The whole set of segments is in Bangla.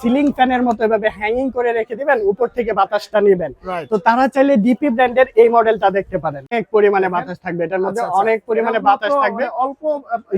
সিলিং ফ্যানের মতো এভাবে হ্যাঙ্গিং করে রেখে দিবেন উপর থেকে বাতাসটা নেবেন। তো তারা চাইলে ডিপি ব্র্যান্ডের এই মডেলটা দেখতে পারেন। অনেক পরিমাণে বাতাস থাকবে এটার মধ্যে আচ্ছা, আচ্ছা। অনেক পরিমাণে বাতাস থাকবে। অল্প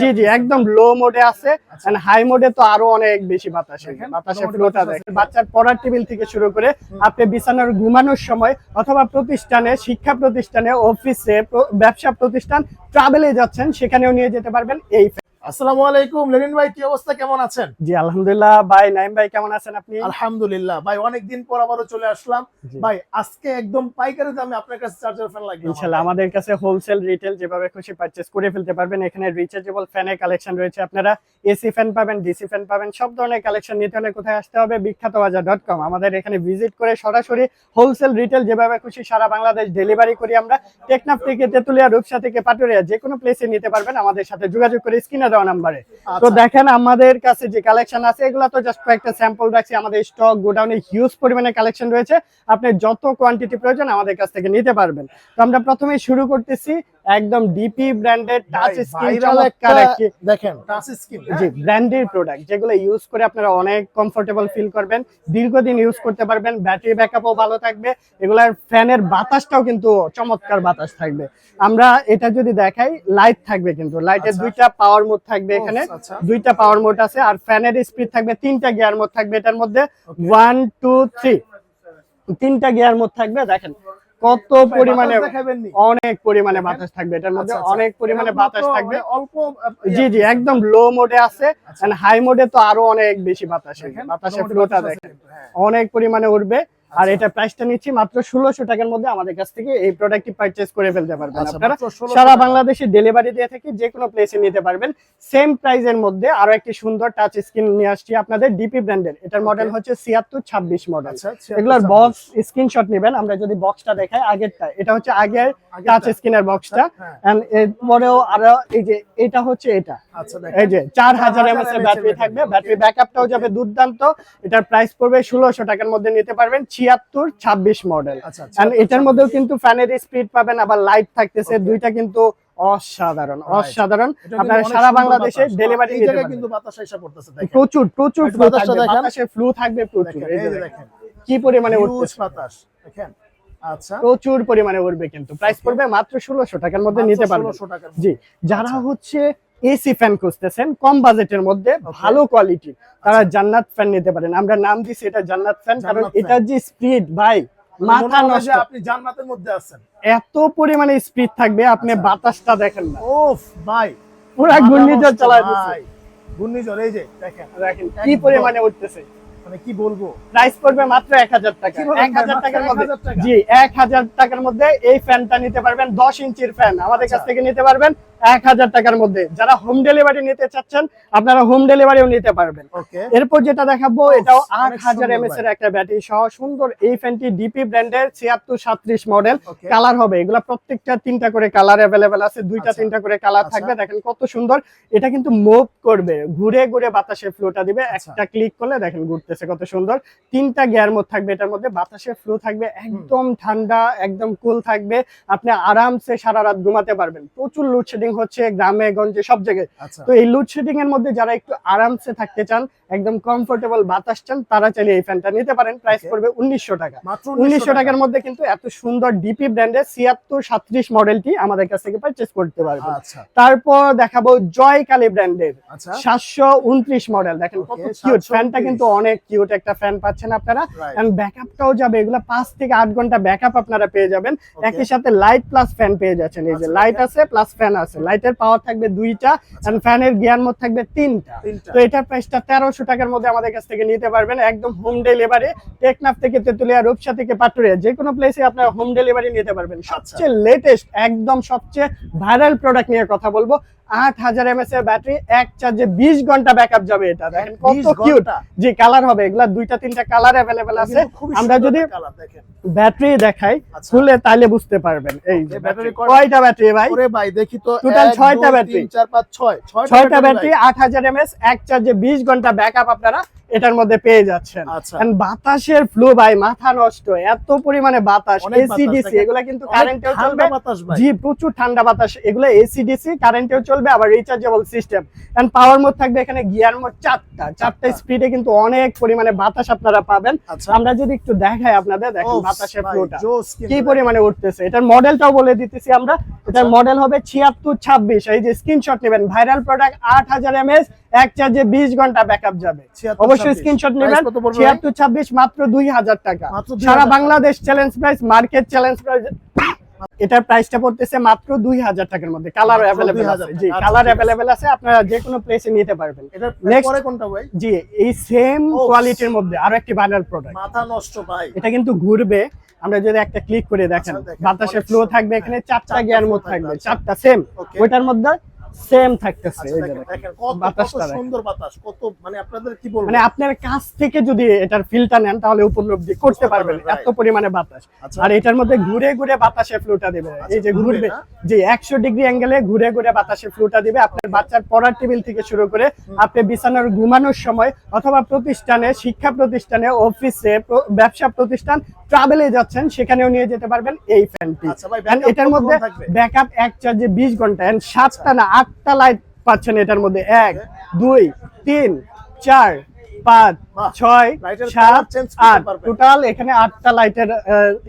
জি জি একদম লো মোডে আছে আচ্ছা। হাই মোডে তো আরও অনেক বেশি বাতাস বাতাসের ফ্লোটা দেখেন। বাচ্চার পড়ার টেবিল থেকে শুরু করে আপনি বিছানার ঘুমানোর সময় অথবা প্রতিষ্ঠানে শিক্ষা প্রতিষ্ঠানে অফিসে ব্যবসা প্রতিষ্ঠান ট্রাভেলে যাচ্ছেন সেখানেও নিয়ে যেতে পারবেন এই। আসসালামু আলাইকুম। লেনিন ভাই কি অবস্থা? কেমন আছেন? জি আলহামদুলিল্লাহ। ভাই নাইম ভাই কেমন আছেন আপনি? আলহামদুলিল্লাহ। ভাই অনেকদিন পর আবারও চলে আসলাম। ভাই আজকে একদম পাইকারি দামে আপনার কাছে চার্জার ফ্যান লাগবে ইনশাল্লাহ আমাদের কাছে হোলসেল রিটেল যেভাবে খুশি পারচেস করে ফেলতে পারবেন। এখানে রিচার্জেবল ফ্যানের কালেকশন রয়েছে আপনারা। এসি ফ্যান পাবেন ডিসি ফ্যান পাবেন সব ধরনের কালেকশন নিতে হলে কোথায় আসতে হবে? বিখ্যাত বাজার ডট কম আমাদের এখানে ভিজিট করে সরাসরি হোলসেল রিটেল যেভাবে খুশি সারা বাংলাদেশ ডেলিভারি করি আমরা। টেকনাফ থেকে তেতুলিয়া রূপসা থেকে পাটুরিয়া যে কোনো প্লেসে নিতে পারবেন। আমাদের সাথে যোগাযোগ করে স্ক্রিনে দেওয়া নাম্বারে। তো আচ্ছা। দেখেন আমাদের কাছে যে কালেকশন আছে এগুলো তো জাস্ট কয়েকটা স্যাম্পল রাখছি। আমাদের স্টক গোডাউনে হিউজ পরিমাণে কালেকশন রয়েছে। আপনি যত কোয়ান্টিটি প্রয়োজন আমাদের কাছ থেকে নিতে পারবেন। তো আমরা প্রথমে শুরু করতেছি একদম ডিপি ব্র্যান্ডেড টাচ স্ক্রিন চমৎকার একটি দেখেন। টাচ স্ক্রিন জি ব্র্যান্ডের প্রোডাক্ট যেগুলো ইউজ করে আপনারা অনেক কমফোর্টেবল ফিল করবেন। দীর্ঘদিন ইউজ করতে পারবেন ব্যাটারি ব্যাকআপও ভালো থাকবে। এগুলার ফ্যানের বাতাসটাও কিন্তু চমৎকার বাতাস থাকবে। আমরা এটা যদি দেখাই লাইট থাকবে কিন্তু। লাইটের আচ্ছা। দুইটা পাওয়ার মোড থাকবে এখানে। আচ্ছা দুইটা পাওয়ার মোড আছে আর ফ্যানের স্পিড থাকবে তিনটা গিয়ার মোড থাকবে এটার মধ্যে। ওয়ান টু থ্রি তিনটা গিয়ার মোড থাকবে দেখেন। কত পরিমাণে অনেক পরিমাণে বাতাস থাকবে। এটার মধ্যে আচ্ছা, আচ্ছা। অনেক পরিমাণে বাতাস থাকবে। অল্প জি জি একদম লো মোডে আছে। আচ্ছা। হাই মোডে তো আরও অনেক বেশি বাতাস বাতাসে ফ্লোটা দেখেন। হ্যাঁ। অনেক পরিমাণে উঠবে। আর আচ্ছা। এটা প্রাইসটা নিচ্ছি মাত্র ষোলোশো টাকার মধ্যে আমাদের কাছ থেকে এই প্রোডাক্টটি পারচেস করে ফেলতে পারবেন আচ্ছা, আপনারা। সারা বাংলাদেশে ডেলিভারি দিয়ে থাকি যে কোনো প্লেসে নিতে পারবেন। সেম প্রাইজের মধ্যে আরও একটি সুন্দর টাচ স্ক্রিন নিয়ে আসছি আপনাদের ডিপি ব্র্যান্ডের এটার মডেল হচ্ছে ছিয়াত্তর ছাব্বিশ মডেল এগুলোর বক্স স্ক্রিনশট নেবেন। আমরা যদি বক্সটা দেখাই আগেরটা। এটা হচ্ছে আগের। টাচ স্ক্রিনের বক্সটা এরপরেও আরও এই যে এটা হচ্ছে এটা। আচ্ছা এই যে চার হাজার 4000 এমএস এর ব্যাটারি থাকবে. ব্যাটারি ব্যাকআপটাও যাবে দুর্দান্ত। এটার প্রাইস পড়বে ষোলোশো টাকার মধ্যে নিতে পারবেন। ছিয়াত্তর ছাব্বিশ মডেল আচ্ছা আচ্ছা। এটার মধ্যেও কিন্তু ফ্যানের স্পিড পাবেন আবার লাইট থাকতেছে দুইটা কিন্তু অসাধারণ অসাধারণ। আপনারা সারা বাংলাদেশে ডেলিভারি কিন্তু বাতাস এসে পড়তেছে প্রচুর প্রচুর বাতাসের ফ্লো থাকবে প্রচুর কি পরিমাণে হিউজ বাতাস দেখেন। আচ্ছা। প্রচুর পরিমাণে উঠবে কিন্তু। প্রাইস পড়বে মাত্র ষোলোশো টাকার মধ্যে নিতে পারবেন। জি যারা আচ্ছা। হচ্ছে এসি ফ্যান খুঁজতেছেন কম বাজেটের মধ্যে ভালো কোয়ালিটি তারা জান্নাত ফ্যান নিতে পারেন। আমরা নাম দিছি এটা জান্নাত ফ্যান কারণ এটার যে স্পিড ভাই মাথা নষ্ট। আপনি জান্নাতের মধ্যে আছেন। এত পরিমাণে স্পিড থাকবে আপনি। বাতাসটা দেখেন না। ওফ ভাই। পুরা ঘূর্ণিঝড় চালায় দিচ্ছে ঘূর্ণিঝড় এই যে দেখেন। দেখেন কি পরিমাণে উঠতেছে। মানে কি বলব? প্রাইস পড়বে মাত্র টাকা। ভাই? টাকার মধ্যে। জি এক হাজার টাকার মধ্যে এই ফ্যানটা নিতে পারবেন। দশ ইঞ্চির ফ্যান আমাদের কাছ আচ্ছা। থেকে নিতে পারবেন। এক হাজার টাকার মধ্যে। যারা হোম ডেলিভারি নিতে চাচ্ছেন আপনারা হোম ডেলিভারিও নিতে পারবেন। এরপর যেটা দেখাবো এটাও আট হাজার এমএস এর একটা ব্যাটারি সহ সুন্দর এই ফ্যানটি ডিপি ব্র্যান্ডের ছিয়াত্তর সাত্রিশ মডেল কালার হবে। এগুলা প্রত্যেকটা তিনটা করে কালার অ্যাভেলেবেল আছে। দুইটা আচ্ছা। তিনটা করে কালার আচ্ছা। থাকবে। দেখেন কত সুন্দর। এটা কিন্তু মুভ করবে। ঘুরে ঘুরে বাতাসে ফ্লোটা দিবে। আচ্ছা। একটা ক্লিক করলে দেখেন ঘুরতেছে কত সুন্দর। তিনটা গিয়ার মোড থাকবে এটার মধ্যে। বাতাসের ফ্লো থাকবে। একদম ঠান্ডা একদম কুল থাকবে। আপনি আরামসে সারা রাত ঘুমাতে পারবেন। প্রচুর লোডশেডিং হচ্ছে গ্রামে গঞ্জে সব জায়গায়। আচ্ছা। তো এই লোডশেডিং এর মধ্যে যারা একটু আরামসে থাকতে চান একদম কমফোর্টেবল বাতাস চান তারা চাইলে এই ফ্যানটা নিতে পারেন। প্রাইস. পড়বে উনিশশো টাকা। উনিশশো টাকার মধ্যে কিন্তু এত সুন্দর ডিপি ব্র্যান্ডের ছিয়াত্তর সাত্রিশ মডেলটি আমাদের কাছ থেকে পারচেস করতে পারবেন। আচ্ছা। তারপর দেখাবো জয় কালী ব্র্যান্ডের আচ্ছা। সাতশো উনত্রিশ মডেল দেখেন কত কিউট ফ্যানটা কিন্তু অনেক কিউট একটা ফ্যান পাচ্ছেন আপনারা। ব্যাকআপটাও যাবে। এগুলো পাঁচ থেকে আট ঘণ্টা ব্যাকআপ আপনারা পেয়ে যাবেন। একই সাথে লাইট প্লাস ফ্যান পেয়ে যাচ্ছেন। এই যে লাইট আছে প্লাস ফ্যান আছে। লাইটের পাওয়ার থাকবে দুইটা এন্ড ফ্যানের গিয়ার মোড থাকবে তিনটা। তো এটার প্রাইসটা তেরোশো টাকার মধ্যে আমাদের কাছ থেকে নিতে পারবেন একদম হোম ডেলিভারি টেকনাফ থেকে তেতুলিয়া রূপসা থেকে পাটুরিয়া যে কোনো প্লেসে আপনারা হোম ডেলিভারি নিতে পারবেন। আচ্ছা। সবচেয়ে লেটেস্ট একদম সবচেয়ে ভাইরাল প্রোডাক্ট নিয়ে কথা বলব আট হাজার এমএস এর ব্যাটারি এক চার্জে বিশ ঘণ্টা ব্যাকআপ যাবে এটা। দেখেন কত 20 কিউট ঘণ্টা। জি কালার হবে এগুলা দুইটা তিনটা কালার অ্যাভেলেবেল আছে। আমরা যদি ব্যাটারি দেখাই আচ্ছা। খুলে তাহলে বুঝতে পারবেন। এই যে ব্যাটারি কয়টা? ব্যাটারি ভাই? ভাই দেখি তো টোটাল এক, ছয়টা দুই, ব্যাটারি তিন, চার পাঁচ ছয়। ছয়টা ব্যাটারি আট হাজার এমএস এক চার্জে বিশ ঘণ্টা ব্যাকআপ আপনারা এটার মধ্যে পেয়ে যাচ্ছেন। আচ্ছা। কারণ বাতাসের ফ্লো ভাই মাথা নষ্ট এত পরিমাণে বাতাস অনেক বাতাস, এসি ডিসি এগুলা কিন্তু কারেন্টেও চলবে। জি প্রচুর ঠান্ডা বাতাস এগুলো এসি ডিসি কারেন্টেও চলবে আবার rechargeable system and power mode থাকবে এখানে গিয়ার মোড চারটা। চারটা। স্পিডে কিন্তু অনেক পরিমাণে বাতাস আপনারা পাবেন। আচ্ছা। আমরা যদি একটু দেখাই আপনাদের দেখেন বাতাসের ফ্লোটা কি। পরিমাণে উঠতেছে? এটার মডেলটাও বলে দিতেছি আমরা। এটার মডেল হবে ছিয়াত্তর ছাব্বিশ এই যে স্ক্রিনশট নেবেন ভাইরাল প্রোডাক্ট আট হাজার এমএস এক চার্জে বিশ ঘণ্টা ব্যাকআপ যাবে। অবশ্যই স্ক্রিনশট নেবেন? ছিয়াত্তর ছাব্বিশ মাত্র দুই হাজার টাকা। মাত্র 2000 সারা Bangladesh challenge price market challenge price এটার প্রাইসটা পড়তেছে মাত্র দুই হাজার টাকার মধ্যে। কালার অ্যাভেলেবেল আছে। জি আচ্ছা, কালার অ্যাভেলেবেল আছে। আপনারা যে কোনো প্লেসে নিতে পারবেন। নেক্সট কোনটা ভাই? জি এই সেম। কোয়ালিটির মধ্যে আরও একটি ভাইরাল প্রোডাক্ট মাথা নষ্ট ভাই। এটা কিন্তু ঘুরবে। আমরা যদি একটা ক্লিক করে দেখেন আচ্ছা, বাতাসের ফ্লো থাকবে এখানে হ্যাঁ, চারটা গিয়ার মোড থাকবে, আচ্ছা। চারটা সেম. ওইটার মধ্যে সেম থাকতেছে আচ্ছা, এই যে বাতাসটা সুন্দর বাতাস কত মানে আপনাদের কি বলব? মানে আপনার কাছ থেকে যদি এটার ফিলটা নেন তাহলে উপলব্ধি করতে পারবেন এত পরিমাণে বাতাস। আচ্ছা। আর এটার মধ্যে ঘুরে ঘুরে বাতাসে ফ্লুটা দিবে। এই যে ঘুরবে যে একশো ডিগ্রি অ্যাঙ্গেলে ঘুরে ঘুরে বাতাসে ফ্লুটা দিবে। আপনার বাচ্চার পড়ার টেবিল থেকে শুরু করে আপনি বিছানার ঘুমানোর সময় অথবা প্রতিষ্ঠানে শিক্ষা প্রতিষ্ঠানে অফিসে ব্যবসা প্রতিষ্ঠান ট্রাভেলে যাচ্ছেন সেখানেও নিয়ে যেতে পারবেন এই ফ্যানটি আচ্ছা এটার মধ্যে? ব্যাকআপ এক চার্জে বিশ ঘণ্টা। And সাতটা না আটটা লাইট পাচ্ছেন এটার মধ্যে। এক দুই তিন চার পাঁচ ছয় সাত আট। টোটাল এখানে আটটা লাইটের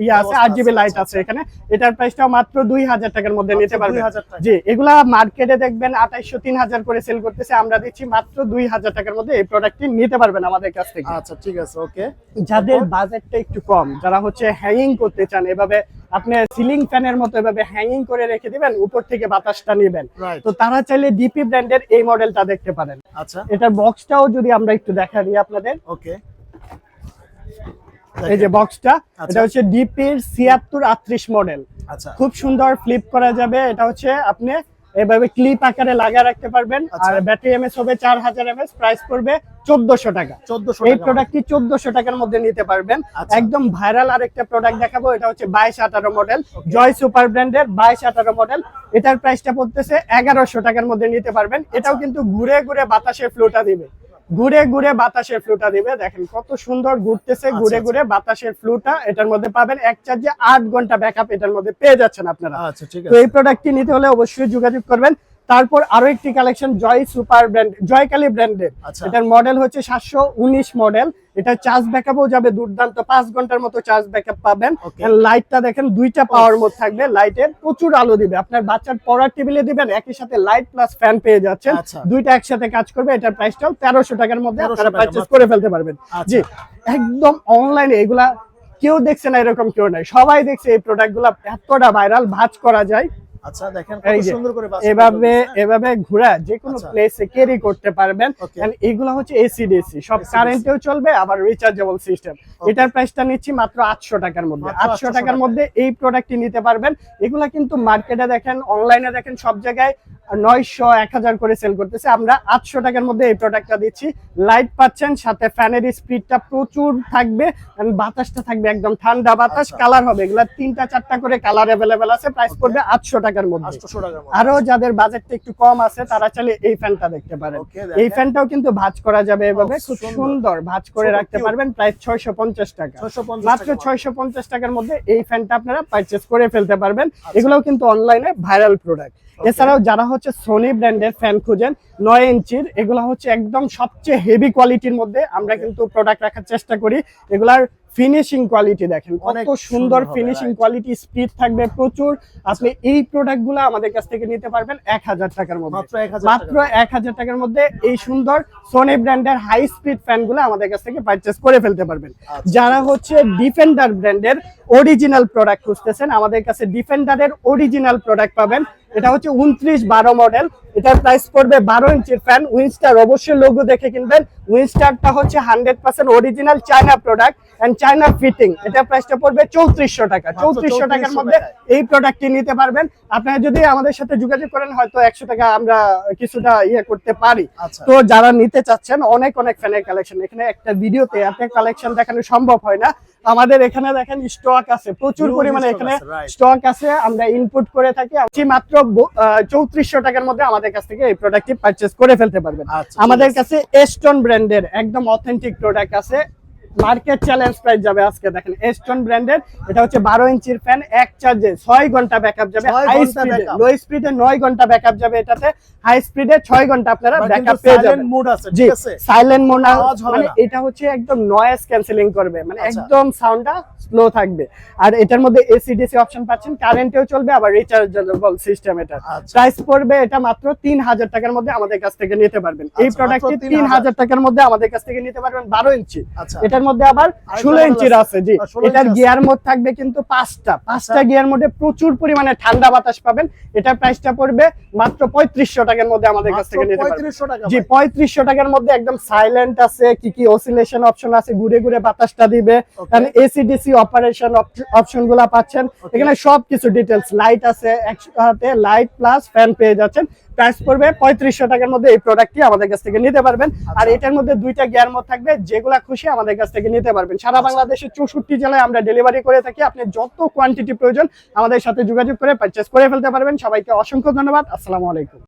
ইয়ে আছে আট জিবি লাইট আচ্ছা, আছে এখানে। এটার প্রাইসটাও মাত্র দুই হাজার টাকার মধ্যে নিতে পারবেন। জি এগুলা মার্কেটে দেখবেন আঠাইশো তিন হাজার করে সেল করতেছে। আমরা দিচ্ছি মাত্র দুই হাজার টাকার মধ্যে এই প্রোডাক্টটি নিতে পারবেন আমাদের কাছ থেকে। আচ্ছা ঠিক আছে ওকে যাদের বাজেটটা একটু কম যারা হচ্ছে হ্যাঙ্গিং করতে চান এভাবে আপনি সিলিং ফ্যানের মতো এভাবে হ্যাঙ্গিং করে রেখে দিবেন উপর থেকে বাতাসটা নেবেন। তো তারা চাইলে ডিপি ব্র্যান্ডের এই মডেলটা দেখতে পারেন। আচ্ছা। এটার বক্সটাও যদি আমরা একটু দেখা দিই আপনাদের। ওকে এই যে বক্সটা আচ্ছা। এটা হচ্ছে ডিপির ছিয়াত্তর আটত্রিশ মডেল আচ্ছা। খুব সুন্দর ফ্লিপ করা যাবে। এটা হচ্ছে আপনি এভাবে ক্লিপ আকারে লাগা রাখতে পারবেন। আচ্ছা। আর ব্যাটারি এমএস হবে চার হাজার এমএস প্রাইস পড়বে চোদ্দশো টাকা। চোদ্দশো এই প্রোডাক্ট প্রোডাক্টটি চোদ্দশো টাকার মধ্যে নিতে পারবেন। আচ্ছা। একদম ভাইরাল আরেকটা প্রোডাক্ট দেখাবো এটা হচ্ছে বাইশ আঠারো মডেল জয় সুপার ব্র্যান্ডের বাইশ আঠারো মডেল এটার প্রাইসটা পড়তেছে এগারোশো টাকার মধ্যে নিতে পারবেন। আচ্ছা। এটাও কিন্তু ঘুরে ঘুরে বাতাসের ফ্লোটা দিবে। ঘুরে ঘুরে বাতাসের ফ্লুটা দিবে দেখেন কত সুন্দর ঘুরতেছে ঘুরে আচ্ছা। ঘুরে বাতাসের ফ্লুটা। এটার মধ্যে পাবেন এক চার্জে আট ঘণ্টা ব্যাকআপ এটার মধ্যে পেয়ে যাচ্ছেন আপনারা। আচ্ছা ঠিক তো আছে। এই প্রোডাক্টটি নিতে হলে অবশ্যই যোগাযোগ করবেন। তারপর আরও একটি collection Joy super brand Joykali ব্র্যান্ডের। আচ্ছা। এটার মডেল হচ্ছে সাতশো উনিশ মডেল এটা চার্জ ব্যাকআপও যাবে দুর্দান্ত পাঁচ ঘণ্টার মতো চার্জ ব্যাকআপ পাবেন. লাইটটা দেখেন দুইটা পাওয়ার মোড থাকবে লাইটের প্রচুর আলো দিবে। আপনার বাচ্চার পড়ার টেবিলে দিবেন একই সাথে লাইট প্লাস ফ্যান পেয়ে যাচ্ছেন। আচ্ছা। দুইটা একসাথে কাজ করবে এটার প্রাইসটাও তেরোশো টাকার মধ্যে 1300 আপনারা পারচেস করে ফেলতে পারবেন। আচ্ছা। জি একদম অনলাইনে এগুলা কেউ দেখছে না এরকম কেউ নাই। সবাই দেখছে এই প্রোডাক্টগুলা এতটা ভাইরাল ভাজ করা যায়। আচ্ছা দেখেন কত সুন্দর করে বাস এভাবে এভাবে ঘোরা যে কোনো। প্লেসে ক্যারি করতে পারবেন. এগুলো হচ্ছে এসি ডিসি সব কারেন্টেও চলবে আবার রিচার্জেবল সিস্টেম এটার প্রাইসটা নিচ্ছি মাত্র আটশো টাকার মধ্যে। আটশো 800 টাকার মধ্যে এই প্রোডাক্টটি নিতে পারবেন। এগুলা কিন্তু মার্কেটে দেখেন অনলাইনে দেখেন সব জায়গায় নয়শো এক হাজার করে সেল করতেছে। আমরা আটশো টাকার মধ্যে এই প্রোডাক্টটা দিচ্ছি। লাইট পাচ্ছেন সাথে ফ্যানের স্পিডটা প্রচুর থাকবে বাতাসটা থাকবে একদম ঠান্ডা বাতাস আচ্ছা। কালার হবে। এগুলা তিনটা চারটা করে কালার অ্যাভেলেবেল আছে প্রাইস পড়বে আটশো টাকার মধ্যে। 800 টাকার মধ্যে। আরও যাদের বাজেটটা একটু কম আছে তারা চাইলে এই ফ্যানটা দেখতে পারেন। এই ফ্যানটাও কিন্তু ভাঁজ করা যাবে এভাবে। Oh, খুব সুন্দর। ভাঁজ করে রাখতে পারবেন প্রায় ছয়শো পঞ্চাশ টাকা। 650 মাত্র ছয়শো পঞ্চাশ টাকার মধ্যে এই ফ্যানটা আপনারা পারচেস করে ফেলতে পারবেন। আচ্ছা। এগুলোও কিন্তু অনলাইনে ভাইরাল প্রোডাক্ট এছাড়াও যারা হচ্ছে সোনি ব্র্যান্ডের ফ্যান খুঁজেন নয় ইঞ্চির এগুলো হচ্ছে একদম সবচেয়ে হেভি কোয়ালিটির মধ্যে আমরা কিন্তু প্রোডাক্ট রাখার চেষ্টা করি। এগুলার ফিনিশিং কোয়ালিটি দেখেন কত সুন্দর ফিনিশিং কোয়ালিটি স্পিড থাকবে প্রচুর। আপনি এই প্রোডাক্টগুলো আমাদের কাছ থেকে নিতে পারবেন এক হাজার টাকার মধ্যে। মাত্র 1000 মাত্র টাকা। এক হাজার টাকার মধ্যে এই সুন্দর সোনি ব্র্যান্ডের হাই স্পিড ফ্যানগুলো আমাদের কাছ থেকে পারচেস করে ফেলতে পারবেন। আচ্ছা, যারা হচ্ছে ডিফেন্ডার ব্র্যান্ডের অরিজিনাল প্রোডাক্ট খুঁজতেছেন আমাদের কাছে ডিফেন্ডারের অরিজিনাল প্রোডাক্ট পাবেন এটা হচ্ছে উনত্রিশ বারো মডেল। এটার প্রাইস পড়বে বারো ইঞ্চির ফ্যান উইনস্টার অবশ্যই লোগো দেখে কিনবেন। উইনস্টারটা হচ্ছে hundred percent original China product and China fitting এটার প্রাইসটা পড়বে চৌত্রিশশো টাকা। চৌত্রিশশো টাকার মধ্যে এই প্রোডাক্টটি নিতে পারবেন। আপনারা যদি আমাদের সাথে যোগাযোগ করেন হয়তো একশো টাকা আমরা কিছুটা ইয়ে করতে পারি। আচ্ছা। তো যারা নিতে চাচ্ছেন অনেক অনেক ফ্যানের কালেকশন এখানে একটা ভিডিওতে এত কালেকশন দেখানো সম্ভব হয় না। আমাদের এখানে দেখেন স্টক আছে। প্রচুর পরিমাণে এখানে স্টক আছে। আমরা ইনপুট করে থাকি। মাত্র চৌত্রিশশো টাকার মধ্যে আমাদের কাছ থেকে এই প্রোডাক্টটি পারচেস করে ফেলতে পারবেন। আচ্ছা, আমাদের কাছে এস্টন ব্র্যান্ডের একদম অথেন্টিক প্রোডাক্ট আছে। মার্কেট চ্যালেঞ্জ প্রাইস যাবে আজকে দেখেন এস্টন ব্র্যান্ডের এটা হচ্ছে বারো ইঞ্চির ফ্যান এক চার্জে ছয় ঘণ্টা ব্যাকআপ যাবে। হাই স্পিডে লো স্পিডে নয় ঘণ্টা ব্যাকআপ যাবে এটাতে। হাই স্পিডে ছয় ঘণ্টা আপনারা ব্যাকআপ পেয়ে যাবেন। mode আছে, জি ঠিক আছে? সাইলেন্ট মোড মানে এটা হচ্ছে একদম নয়েজ ক্যান্সেলিং করবে। মানে আচ্ছা। একদম সাউন্ডটা স্লো থাকবে। আর এটার মধ্যে এসি ডিসি অপশন পাচ্ছেন কারেন্টেও চলবে আবার রিচার্জেবল সিস্টেম এটা। আচ্ছা। প্রাইস পড়বে এটা মাত্র তিন হাজার টাকার মধ্যে আমাদের কাছ থেকে নিতে পারবেন। এই আচ্ছা, প্রোডাক্টটি 3,000 তিন হাজার টাকার মধ্যে আমাদের কাছ থেকে নিতে পারবেন বারো ইঞ্চি। আচ্ছা। এটার মধ্যে আবার ষোলো ইঞ্চির আছে। জি। এটার গিয়ার মোড থাকবে কিন্তু পাঁচটা। পাঁচটা আচ্ছা। গিয়ার মোডে প্রচুর পরিমাণে ঠান্ডা বাতাস পাবেন। এটার প্রাইসটা পড়বে মাত্র পঁয়ত্রিশশো টাকার মধ্যে আমাদের কাছ থেকে নিতে পারবেন। জি পঁয়ত্রিশশো টাকার মধ্যে একদম সাইলেন্ট আছে কি কি অসিলেশন অপশন আছে ঘুরে ঘুরে বাতাসটা দিবে। Okay. তাহলে এসি ডিসি অপারেশন অপশনগুলা পাচ্ছেন। এখানে সব কিছু ডিটেলস লাইট আছে একসাথে লাইট প্লাস ফ্যান পেয়ে যাচ্ছেন। প্রাইস পড়বে পঁয়ত্রিশশো টাকার মধ্যে এই প্রোডাক্টটি আমাদের কাছ থেকে নিতে পারবেন। আর এটার মধ্যে দুইটা গিয়ার মোড থাকবে যেগুলা খুশি আমাদের কাছ থেকে নিতে পারবেন। সারা বাংলাদেশের চৌষট্টি জেলায় আমরা ডেলিভারি করে থাকি। আপনি যত কোয়ান্টিটি প্রয়োজন আমাদের সাথে যোগাযোগ করে পারচেস করে ফেলতে পারবেন। সবাইকে অসংখ্য ধন্যবাদ। আসসালামু আলাইকুম।